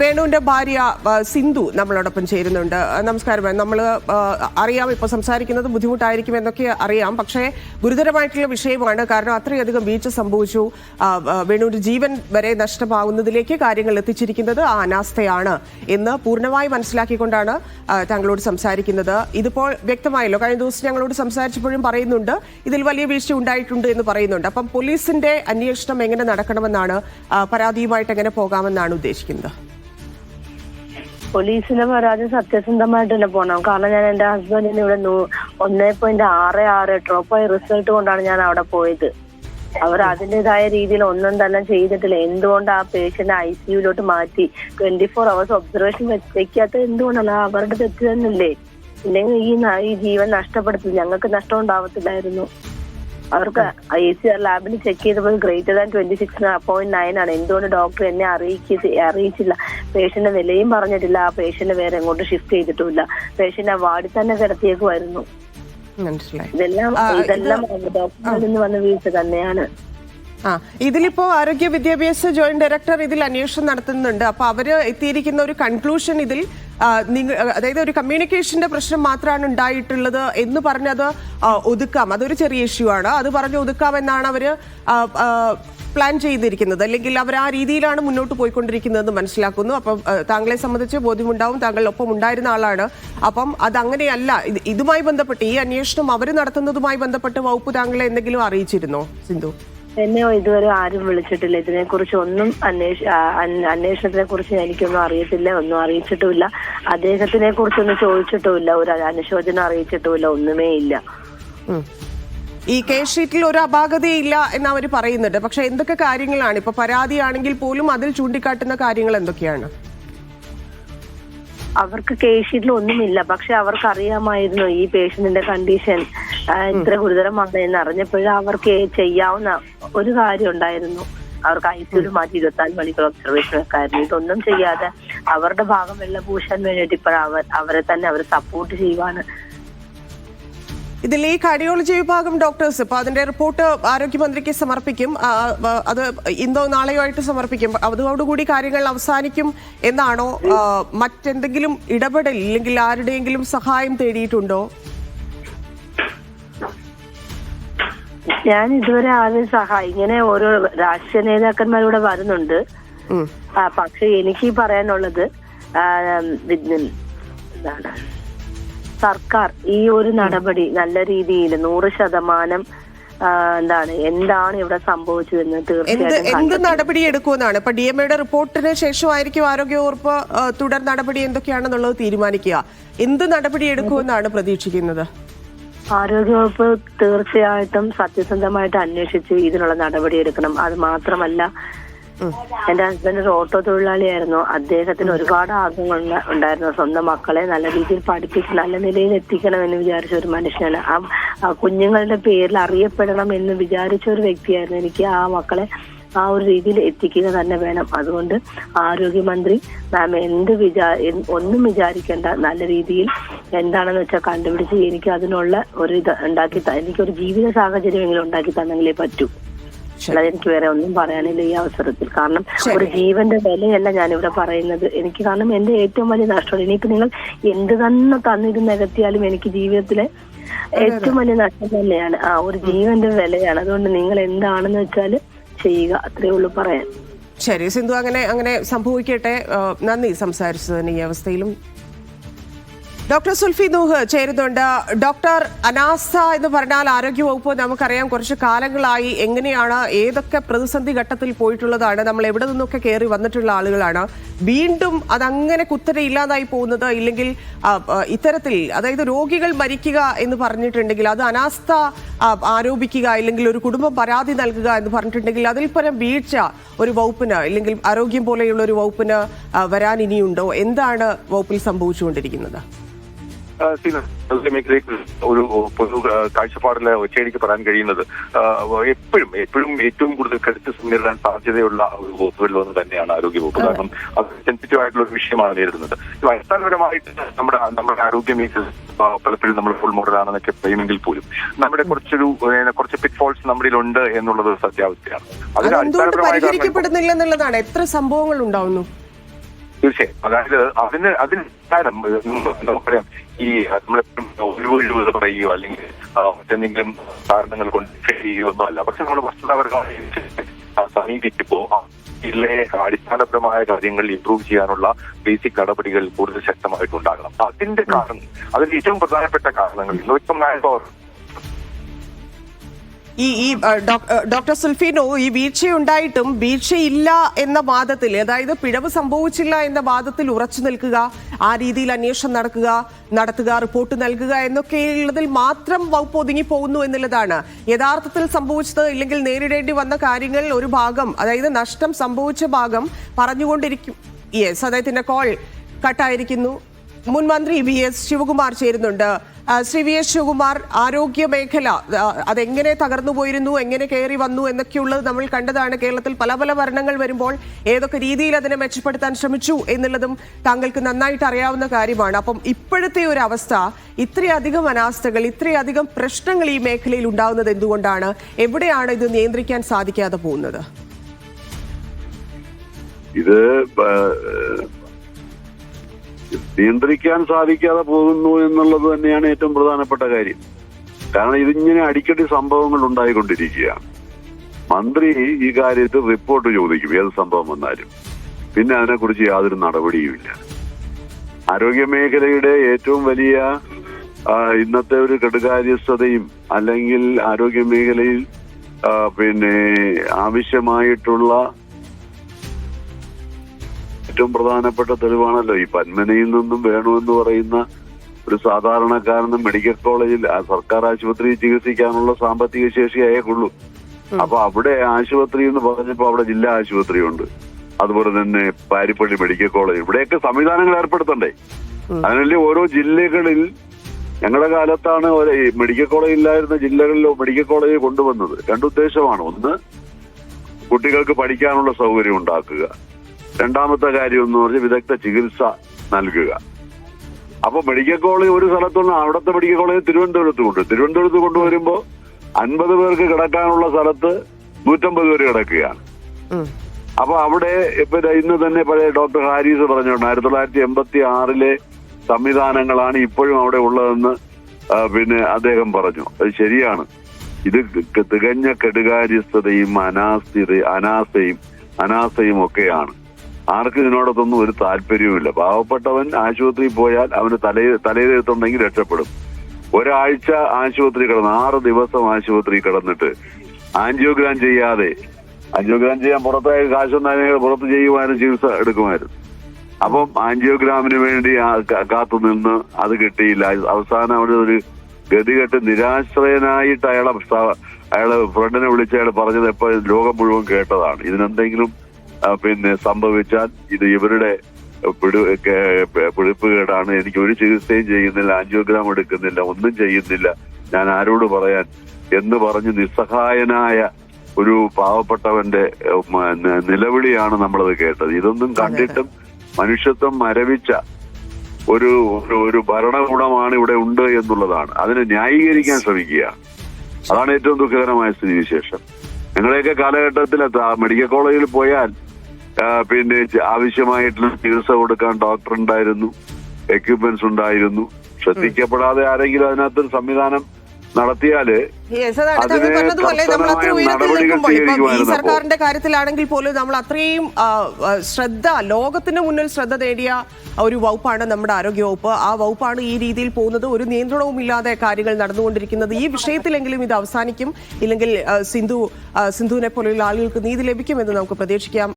വേണുവിന്റെ ഭാര്യ സിന്ധു നമ്മളോടൊപ്പം ചേരുന്നുണ്ട്. നമസ്കാരം നമ്മൾ അറിയാം ഇപ്പോൾ സംസാരിക്കുന്നത് ബുദ്ധിമുട്ടായിരിക്കും എന്നൊക്കെ അറിയാം. പക്ഷേ ഗുരുതരമായിട്ടുള്ള വിഷയമാണ്. കാരണം അത്രയധികം വീഴ്ച സംഭവിച്ചു. വേണുവിന്റെ ജീവൻ വരെ നഷ്ടമാകുന്നതിലേക്ക് കാര്യങ്ങൾ എത്തിച്ചിരിക്കുന്നത് ആ അനാസ്ഥയാണ് എന്ന് പൂർണമായി മനസ്സിലാക്കിക്കൊണ്ടാണ് താങ്കളോട് സംസാരിക്കുന്നത്. ഇതിപ്പോൾ വ്യക്തമായല്ലോ കഴിഞ്ഞ ദിവസം ഞങ്ങളോട് സംസാരിച്ചപ്പോഴും പറയുന്നുണ്ട് ഇതിൽ വലിയ വീഴ്ച ഉണ്ടായിട്ടുണ്ട് എന്ന് പറയുന്നുണ്ട്. അപ്പം പോലീസിന്റെ അന്വേഷണം എങ്ങനെ നടക്കണമെന്നാണ് പരാതിയുമായിട്ട് എങ്ങനെ പോകാമെന്നാണ് ഉദ്ദേശിക്കുന്നത്? പോലീസിന്റെ പരാതി സത്യസന്ധമായിട്ട് തന്നെ പോകണം കാരണം ഞാൻ എന്റെ ഹസ്ബൻഡിന് ഇവിടെ ഒന്നേ പോയിന്റ് ആറ് ആറ് ഡ്രോപ്പായി റിസൾട്ട് കൊണ്ടാണ് ഞാൻ അവിടെ പോയത്. അവർ അതിന്റെതായ രീതിയിൽ ഒന്നും തന്നെ ചെയ്തിട്ടില്ല. എന്തുകൊണ്ട് ആ പേഷ്യന്റ് ഐ സിയുലോട്ട് മാറ്റി? ട്വന്റി ഫോർ അവേഴ്സ് ഒബ്സർവേഷൻ വെക്കാത്തത് എന്തുകൊണ്ടല്ല? അവരുടെ തെറ്റ് തന്നെയല്ലേ? ഇല്ലെങ്കിൽ ഈ ജീവൻ നഷ്ടപ്പെടുത്തി. ഞങ്ങൾക്ക് നഷ്ടം ഉണ്ടാവത്തില്ലായിരുന്നു. അവർക്ക് ഐ സി ആർ ലാബിൽ ചെക്ക് ചെയ്തപ്പോൾ greater than twenty six point nine ആണ്. എന്തുകൊണ്ട് ഡോക്ടർ എന്നെ അറിയിക്ക അറിയിച്ചില്ല? പേഷ്യന്റ് നിലയും പറഞ്ഞിട്ടില്ല. ആ പേഷ്യന്റ് വേറെ എങ്ങോട്ട് ഷിഫ്റ്റ് ചെയ്തിട്ടുമില്ല. പേഷ്യന്റ് ആ വാർഡിൽ തന്നെ കിടത്തിയേക്കുമായിരുന്നു ഇതെല്ലാം ഇതെല്ലാം ഡോക്ടറിൽ നിന്ന് വന്ന വീഴ്ച തന്നെയാണ്. ആ ഇതിലിപ്പോ ആരോഗ്യ വിദ്യാഭ്യാസ ജോയിന്റ് ഡയറക്ടർ ഇതിൽ അന്വേഷണം നടത്തുന്നുണ്ട്. അപ്പൊ അവർ എത്തിയിരിക്കുന്ന ഒരു കൺക്ലൂഷൻ ഇതിൽ നിങ്ങൾ അതായത് ഒരു കമ്മ്യൂണിക്കേഷന്റെ പ്രശ്നം മാത്രമാണ് ഉണ്ടായിട്ടുള്ളത് എന്ന് പറഞ്ഞത് ഒതുക്കാം. അതൊരു ചെറിയ ഇഷ്യൂ ആണ്. അത് പറഞ്ഞ് ഒതുക്കാം എന്നാണ് അവർ പ്ലാൻ ചെയ്തിരിക്കുന്നത്. അല്ലെങ്കിൽ അവർ ആ രീതിയിലാണ് മുന്നോട്ട് പോയിക്കൊണ്ടിരിക്കുന്നതെന്ന് മനസ്സിലാക്കുന്നു. അപ്പം താങ്കളെ സംബന്ധിച്ച് ബോധ്യമുണ്ടാവും. താങ്കൾ ഒപ്പം ഉണ്ടായിരുന്ന ആളാണ്. അപ്പം അതങ്ങനെയല്ല ഇതുമായി ബന്ധപ്പെട്ട് ഈ അന്വേഷണം അവർ നടത്തുന്നതുമായി ബന്ധപ്പെട്ട് വകുപ്പ് താങ്കളെ എന്തെങ്കിലും അറിയിച്ചിരുന്നോ സിന്ധു? എന്നെ ഇതുവരെ ആരും വിളിച്ചിട്ടില്ല. ഇതിനെ കുറിച്ച് ഒന്നും അന്വേഷ അന്വേഷണത്തിനെ കുറിച്ച് എനിക്കൊന്നും അറിയത്തില്ല. ഒന്നും അറിയിച്ചിട്ടുമില്ല. അദ്ദേഹത്തിനെ കുറിച്ചൊന്നും ചോദിച്ചിട്ടുമില്ല. ഒരു അനുശോചനം അറിയിച്ചിട്ടുമില്ല. ഒന്നുമേ ഇല്ല ഈ കേസ് ഷീറ്റിൽ ഒരു അപാകതയില്ല എന്ന് അവർ പറയുന്നുണ്ട്. പക്ഷെ എന്തൊക്കെ കാര്യങ്ങളാണ്? ഇപ്പൊ പരാതിയാണെങ്കിൽ പോലും അതിൽ ചൂണ്ടിക്കാട്ടുന്ന കാര്യങ്ങൾ എന്തൊക്കെയാണ്? അവർക്ക് കേസ് ഷീറ്റിൽ ഒന്നുമില്ല. പക്ഷെ അവർക്ക് അറിയാമായിരുന്നു ഈ പേഷ്യന്റിന്റെ കണ്ടീഷൻ ഇത്ര ഗുരുതരമാണ് എന്ന് അറിഞ്ഞപ്പോഴും അവർക്ക് ചെയ്യാവുന്ന ഒരു കാര്യം ഉണ്ടായിരുന്നു. അവർക്ക് ഐ സിയിൽ മാറ്റി ഇരുപത്തിനാല് മണിക്കൂർ ഒബ്സർവേഷൻ വെക്കായിരുന്നു ഇതൊന്നും ചെയ്യാതെ അവരുടെ ഭാഗം വെള്ളം പൂശാൻ വേണ്ടിയിട്ട് ഇപ്പോൾ അവർ അവരെ തന്നെ അവർ സപ്പോർട്ട് ചെയ്യുവാണ്. ഇതിൽ ഈ കാർഡിയോളജി വിഭാഗം ഡോക്ടേഴ്സ് ഇപ്പൊ അതിന്റെ റിപ്പോർട്ട് ആരോഗ്യമന്ത്രിക്ക് സമർപ്പിക്കും. അത് ഇന്നോ നാളെയോ ആയിട്ട് സമർപ്പിക്കും. അതോടുകൂടി കാര്യങ്ങൾ അവസാനിക്കും എന്നാണോ? മറ്റെന്തെങ്കിലും ഇടപെടൽ ഇല്ലെങ്കിൽ ആരുടെയെങ്കിലും സഹായം തേടിയിട്ടുണ്ടോ? ഞാൻ ഇതുവരെ ആരും സഹായം ഇങ്ങനെ ഓരോ രാഷ്ട്രീയ നേതാക്കന്മാരിവിടെ വരുന്നുണ്ട്. ആ, പക്ഷെ എനിക്ക് പറയാനുള്ളത് സർക്കാർ ഈ ഒരു നടപടി നല്ല രീതിയിൽ നൂറ് ശതമാനം എന്താണ് എന്താണ് ഇവിടെ സംഭവിച്ചതെന്ന് എന്ന് തീർച്ചയായിട്ടും എന്ത്. നടപടി എടുക്കുമെന്നാണ്? ഇപ്പൊ ഡി എം എയുടെ റിപ്പോർട്ടിന് ശേഷമായിരിക്കും ആരോഗ്യവകുപ്പ് തുടർ നടപടി എന്തൊക്കെയാണെന്നുള്ളത് തീരുമാനിക്കുക. എന്ത് നടപടി എടുക്കുമെന്നാണ് പ്രതീക്ഷിക്കുന്നത്? ആരോഗ്യവകുപ്പ് തീർച്ചയായിട്ടും സത്യസന്ധമായിട്ട് അന്വേഷിച്ച് ഇതിനുള്ള നടപടി എടുക്കണം. അത് മാത്രമല്ല എന്റെ ഹസ്ബൻഡ് ഒരു ഓട്ടോ തൊഴിലാളിയായിരുന്നു. അദ്ദേഹത്തിന് ഒരുപാട് ആഗ്രഹങ്ങൾ ഉണ്ടായിരുന്നു. സ്വന്തം മക്കളെ നല്ല രീതിയിൽ പഠിപ്പിച്ച് നല്ല നിലയിൽ എത്തിക്കണം എന്ന് വിചാരിച്ച ഒരു മനുഷ്യനാണ്. ആ ആ കുഞ്ഞുങ്ങളുടെ പേരിൽ അറിയപ്പെടണം എന്ന് വിചാരിച്ച ഒരു വ്യക്തിയായിരുന്നു എനിക്ക് ആ മക്കളെ ആ ഒരു രീതിയിൽ എത്തിക്കുക തന്നെ വേണം. അതുകൊണ്ട് ആരോഗ്യമന്ത്രി മാം എന്ത് വിചാ ഒന്നും വിചാരിക്കേണ്ട നല്ല രീതിയിൽ എന്താണെന്ന് വെച്ചാൽ കണ്ടുപിടിച്ച് എനിക്ക് അതിനുള്ള ഒരു ഇത് ഉണ്ടാക്കി ത- എനിക്കൊരു ജീവിത സാഹചര്യമെങ്കിലും ഉണ്ടാക്കി തന്നെങ്കിലേ പറ്റൂ. അല്ലാതെ എനിക്ക് വേറെ ഒന്നും പറയാനില്ല ഈ അവസരത്തിൽ. കാരണം ഒരു ജീവന്റെ വിലയല്ല ഞാനിവിടെ പറയുന്നത്. എനിക്ക് കാരണം എന്റെ ഏറ്റവും വലിയ നഷ്ടമാണ് ഇനിയിപ്പോ നിങ്ങൾ എന്ത് തന്നെ തന്നിട്ട് നികത്തിയാലും എനിക്ക് ജീവിതത്തിലെ ഏറ്റവും വലിയ നഷ്ടം തന്നെയാണ്. ആ ഒരു ജീവന്റെ വിലയാണ്. അതുകൊണ്ട് നിങ്ങൾ എന്താണെന്ന് വെച്ചാൽ ചെയ്യുക അത്രേ ഉള്ളൂ പറയാൻ. ശരി സിന്ധു അങ്ങനെ അങ്ങനെ സംഭവിക്കട്ടെ. നന്ദി. സംസാരിച്ചതിന് ഈ അവസ്ഥയിലും ഡോക്ടർ സുൽഫി നൂഹ് ചേരുന്നുണ്ട്. ഡോക്ടർ അനാസ എന്ന് പറഞ്ഞാൽ ആരോഗ്യവകുപ്പ് നമുക്കറിയാം കുറച്ച് കാലങ്ങളായി എങ്ങനെയാണ് ഏതൊക്കെ പ്രതിസന്ധി ഘട്ടത്തിൽ പോയിട്ടുള്ളതാണ്. നമ്മൾ എവിടെ നിന്നൊക്കെ കയറി വന്നിട്ടുള്ള ആളുകളാണ്. വീണ്ടും അതങ്ങനെ കുത്തനെ ഇല്ലാതായി പോകുന്നത് ഇല്ലെങ്കിൽ ഇത്തരത്തിൽ അതായത് രോഗികൾ മരിക്കുക എന്ന് പറഞ്ഞിട്ടുണ്ടെങ്കിൽ അത് അനാസ്ഥ ആരോപിക്കുക ഇല്ലെങ്കിൽ ഒരു കുടുംബം പരാതി നൽകുക എന്ന് പറഞ്ഞിട്ടുണ്ടെങ്കിൽ അതിൽ പരം വീഴ്ച ഒരു വകുപ്പിന് അല്ലെങ്കിൽ ആരോഗ്യം പോലെയുള്ള ഒരു വകുപ്പിന് വരാൻ ഇനിയുണ്ടോ എന്താണ് വകുപ്പിൽ സംഭവിച്ചുകൊണ്ടിരിക്കുന്നത്? മേഖലയിൽ ഒരു പൊതു ആ, കാഴ്ചപ്പാടിൽ ഒറ്റയടിക്ക് പറയാൻ കഴിയുന്നത്. എപ്പോഴും എപ്പോഴും ഏറ്റവും കൂടുതൽ കരുത്ത് നേരിടാൻ സാധ്യതയുള്ള ഒരു വകുപ്പുകളിൽ ഒന്ന് തന്നെയാണ് ആരോഗ്യ വകുപ്പ് കാരണം അത് സെൻസിറ്റീവ് ആയിട്ടുള്ള ഒരു വിഷയമാണ് നേരിടുന്നത്. അടിസ്ഥാനപരമായിട്ട് നമ്മുടെ നമ്മുടെ ആരോഗ്യ മേഖല പലപ്പോഴും നമ്മൾ ഫുൾ മോഡലാണെന്നൊക്കെ പറയുമെങ്കിൽ പോലും നമ്മുടെ കുറച്ചൊരു കുറച്ച് പിറ്റ് ഫോൾസ് നമ്മുടെ ഉണ്ട് എന്നുള്ളത് സത്യാവസ്ഥയാണ്. അതിന് അടിസ്ഥാനപരമായിട്ട് അടിസ്ഥാനപരമായ എത്ര സംഭവങ്ങൾ ഉണ്ടാവുന്നു? തീർച്ചയായും. അതായത് അതിന് അതിന് കാരണം നമുക്കറിയാം ഈ നമ്മളെപ്പോഴും ഒഴിവ് ഒഴിവ് പറയുകയോ അല്ലെങ്കിൽ മറ്റെന്തെങ്കിലും കാരണങ്ങൾ കൊണ്ട് ചെയ്യുകയോ ഒന്നും അല്ല. പക്ഷെ നമ്മൾ വസ്തുതാപരമായി സമീപിക്കുമ്പോൾ ജില്ലയെ അടിസ്ഥാനപരമായ കാര്യങ്ങൾ ഇംപ്രൂവ് ചെയ്യാനുള്ള ബേസിക് നടപടികൾ കൂടുതൽ ശക്തമായിട്ടുണ്ടാകണം അതിന്റെ കാരണം അതിൽ ഏറ്റവും പ്രധാനപ്പെട്ട കാരണങ്ങൾ ഇന്ന് പവർ ഈ ഈ ഡോക്ടർ സുൽഫീനോ ഈ വീഴ്ചയുണ്ടായിട്ടും വീഴ്ചയില്ല എന്ന വാദത്തിൽ അതായത് പിഴവ് സംഭവിച്ചില്ല എന്ന വാദത്തിൽ ഉറച്ചു നിൽക്കുക ആ രീതിയിൽ അന്വേഷണം നടക്കുക നടത്തുക റിപ്പോർട്ട് നൽകുക എന്നൊക്കെയുള്ളതിൽ മാത്രം വകുപ്പ് ഒതുങ്ങി പോകുന്നു എന്നുള്ളതാണ്. യഥാർത്ഥത്തിൽ സംഭവിച്ചത് ഇല്ലെങ്കിൽ നേരിടേണ്ടി വന്ന കാര്യങ്ങൾ ഒരു ഭാഗം അതായത് നഷ്ടം സംഭവിച്ച ഭാഗം പറഞ്ഞുകൊണ്ടിരിക്കും. യെസ് അദ്ദേഹത്തിന്റെ കോൾ കട്ടായിരിക്കുന്നു. മുൻ മന്ത്രി വി എസ് ശിവകുമാർ ചേരുന്നുണ്ട്. ശ്രീ വി എസ് ശിവകുമാർ ആരോഗ്യ മേഖല അതെങ്ങനെ തകർന്നു പോയിരുന്നു എങ്ങനെ കയറി വന്നു എന്നൊക്കെയുള്ളത് നമ്മൾ കണ്ടതാണ്. കേരളത്തിൽ പല പല ഭരണങ്ങൾ വരുമ്പോൾ ഏതൊക്കെ രീതിയിൽ അതിനെ മെച്ചപ്പെടുത്താൻ ശ്രമിച്ചു എന്നുള്ളതും താങ്കൾക്ക് നന്നായിട്ട് അറിയാവുന്ന കാര്യമാണ്. അപ്പം ഇപ്പോഴത്തെ ഒരു അവസ്ഥ ഇത്രയധികം അനാസ്ഥകൾ ഇത്രയധികം പ്രശ്നങ്ങൾ ഈ മേഖലയിൽ ഉണ്ടാകുന്നത് എന്തുകൊണ്ടാണ്? എവിടെയാണ് ഇത് നിയന്ത്രിക്കാൻ സാധിക്കാതെ പോകുന്നത്? ഇത് നിയന്ത്രിക്കാൻ സാധിക്കാതെ പോകുന്നു എന്നുള്ളത് തന്നെയാണ് ഏറ്റവും പ്രധാനപ്പെട്ട കാര്യം. കാരണം ഇതിങ്ങനെ അടിക്കടി സംഭവങ്ങൾ ഉണ്ടായിക്കൊണ്ടിരിക്കുകയാണ്. മന്ത്രി ഈ കാര്യത്തിൽ റിപ്പോർട്ട് ചോദിക്കും ഏത് സംഭവം വന്നാലും. പിന്നെ അതിനെക്കുറിച്ച് യാതൊരു നടപടിയുമില്ല. ആരോഗ്യ മേഖലയുടെ ഏറ്റവും വലിയ ഇന്നത്തെ ഒരു കെടുകാര്യസ്ഥതയും അല്ലെങ്കിൽ ആരോഗ്യമേഖലയിൽ പിന്നെ ആവശ്യമായിട്ടുള്ള ഏറ്റവും പ്രധാനപ്പെട്ട തെളിവാണല്ലോ ഈ പന്മനയിൽ നിന്നും വേണമെന്ന് പറയുന്ന ഒരു സാധാരണക്കാരനും മെഡിക്കൽ കോളേജിൽ സർക്കാർ ആശുപത്രിയിൽ ചികിത്സിക്കാനുള്ള സാമ്പത്തിക ശേഷി അയക്കുള്ളൂ അപ്പൊ അവിടെ ആശുപത്രി എന്ന് പറഞ്ഞപ്പോ അവിടെ ജില്ലാ ആശുപത്രി ഉണ്ട് അതുപോലെ തന്നെ പാരിപ്പള്ളി മെഡിക്കൽ കോളേജ്. ഇവിടെയൊക്കെ സംവിധാനങ്ങൾ ഏർപ്പെടുത്തണ്ടേ? അതിനല്ലേ ഓരോ ജില്ലകളിൽ ഞങ്ങളുടെ കാലത്താണ് മെഡിക്കൽ കോളേജ് ഇല്ലായിരുന്ന ജില്ലകളിലോ മെഡിക്കൽ കോളേജ് കൊണ്ടുവന്നത്. രണ്ടുദ്ദേശമാണ് ഒന്ന് കുട്ടികൾക്ക് പഠിക്കാനുള്ള സൗകര്യം ഉണ്ടാക്കുക. രണ്ടാമത്തെ കാര്യം എന്ന് പറഞ്ഞാൽ വിദഗ്ധ ചികിത്സ നൽകുക. അപ്പൊ മെഡിക്കൽ കോളേജ് ഒരു സ്ഥലത്തുനിന്ന് അവിടുത്തെ മെഡിക്കൽ കോളേജ് തിരുവനന്തപുരത്ത് കൊണ്ട് തിരുവനന്തപുരത്ത് കൊണ്ടുവരുമ്പോ അൻപത് പേർക്ക് കിടക്കാനുള്ള സ്ഥലത്ത് നൂറ്റമ്പത് പേര് കിടക്കുകയാണ്. അപ്പൊ അവിടെ ഇപ്പൊ ഇന്ന് തന്നെ പഴയ ഡോക്ടർ ഹാരിസ് പറഞ്ഞോണ്ട് ആയിരത്തി തൊള്ളായിരത്തി എൺപത്തി ആറിലെ സംവിധാനങ്ങളാണ് ഇപ്പോഴും അവിടെ ഉള്ളതെന്ന് പിന്നെ അദ്ദേഹം പറഞ്ഞു. അത് ശരിയാണ്. ഇത് തികഞ്ഞ കെടുകാര്യസ്ഥതയും അനാസ്ഥിത അനാസ്ഥയും അനാസ്ഥയും ഒക്കെയാണ്. ആർക്കും ഇതിനോടൊന്നും ഒരു താല്പര്യവുമില്ല. പാവപ്പെട്ടവൻ ആശുപത്രിയിൽ പോയാൽ അവന് തലയിൽ തലയിലെത്തുണ്ടെങ്കിൽ രക്ഷപ്പെടും. ഒരാഴ്ച ആശുപത്രി കിടന്ന് ആറ് ദിവസം ആശുപത്രി കിടന്നിട്ട് ആൻജിയോഗ്രാം ചെയ്യാതെ ആൻജിയോഗ്രാം ചെയ്യാൻ പുറത്തായ കാശൊന്നും പുറത്ത് ചെയ്യുമായിരുന്നു ചികിത്സ എടുക്കുമായിരുന്നു. അപ്പം ആൻജിയോഗ്രാമിന് വേണ്ടി കാത്തു നിന്ന് അത് കിട്ടിയില്ല. അവസാനം അവിടെ ഒരു ഗതികെട്ട് നിരാശ്രയനായിട്ട് അയാളെ അയാളെ ഫ്രണ്ടിനെ വിളിച്ച് അയാൾ പറഞ്ഞത് എപ്പോ ലോകം മുഴുവൻ കേട്ടതാണ്. ഇതിനെന്തെങ്കിലും പിന്നെ സംഭവിച്ചാൽ ഇത് ഇവരുടെ പിടിപ്പുകേടാണ്. എനിക്ക് ഒരു ചികിത്സയും ചെയ്യുന്നില്ല ആൻജിയോഗ്രാം എടുക്കുന്നില്ല ഒന്നും ചെയ്യുന്നില്ല. ഞാൻ ആരോട് പറയാൻ? എന്ന് പറഞ്ഞ് നിസ്സഹായനായ ഒരു പാവപ്പെട്ടവന്റെ നിലവിളിയാണ് നമ്മളത് കേട്ടത്. ഇതൊന്നും കണ്ടിട്ടും മനുഷ്യത്വം മരവിച്ച ഒരു ഒരു- ഭരണകൂടമാണ് ഇവിടെ ഉണ്ട് എന്നുള്ളതാണ്. അതിനെ ന്യായീകരിക്കാൻ ശ്രമിക്കുക. അതാണ് ഏറ്റവും ദുഃഖകരമായ സ്ഥിതിവിശേഷം. ഞങ്ങളുടെയൊക്കെ കാലഘട്ടത്തിൽ മെഡിക്കൽ കോളേജിൽ പോയാൽ പിന്നെ ആവശ്യമായിട്ടുള്ള ചികിത്സ കൊടുക്കാൻ ഡോക്ടർ ഉണ്ടായിരുന്നു. എക്യുപ്മെന്റ്സ് ഉണ്ടായിരുന്നു. ശ്രദ്ധിക്കപ്പെടാതെ ആരെങ്കിലും അതിനകത്തൊരു സംവിധാനം നടത്തിയാൽ ഈ സർക്കാരിന്റെ കാര്യത്തിലാണെങ്കിൽ പോലും നമ്മൾ അത്രയും ശ്രദ്ധ ലോകത്തിന് മുന്നിൽ ശ്രദ്ധ നേടിയ ഒരു വകുപ്പാണ് നമ്മുടെ ആരോഗ്യ വകുപ്പ് ആ വകുപ്പാണ് ഈ രീതിയിൽ പോകുന്നത്. ഒരു നിയന്ത്രണവും ഇല്ലാതെ കാര്യങ്ങൾ നടന്നുകൊണ്ടിരിക്കുന്നത്. ഈ വിഷയത്തിലെങ്കിലും ഇത് അവസാനിക്കും. ഇല്ലെങ്കിൽ സിന്ധു സിന്ധുവിനെ പോലെയുള്ള ആളുകൾക്ക് നീതി ലഭിക്കുമെന്ന് നമുക്ക് പ്രതീക്ഷിക്കാം.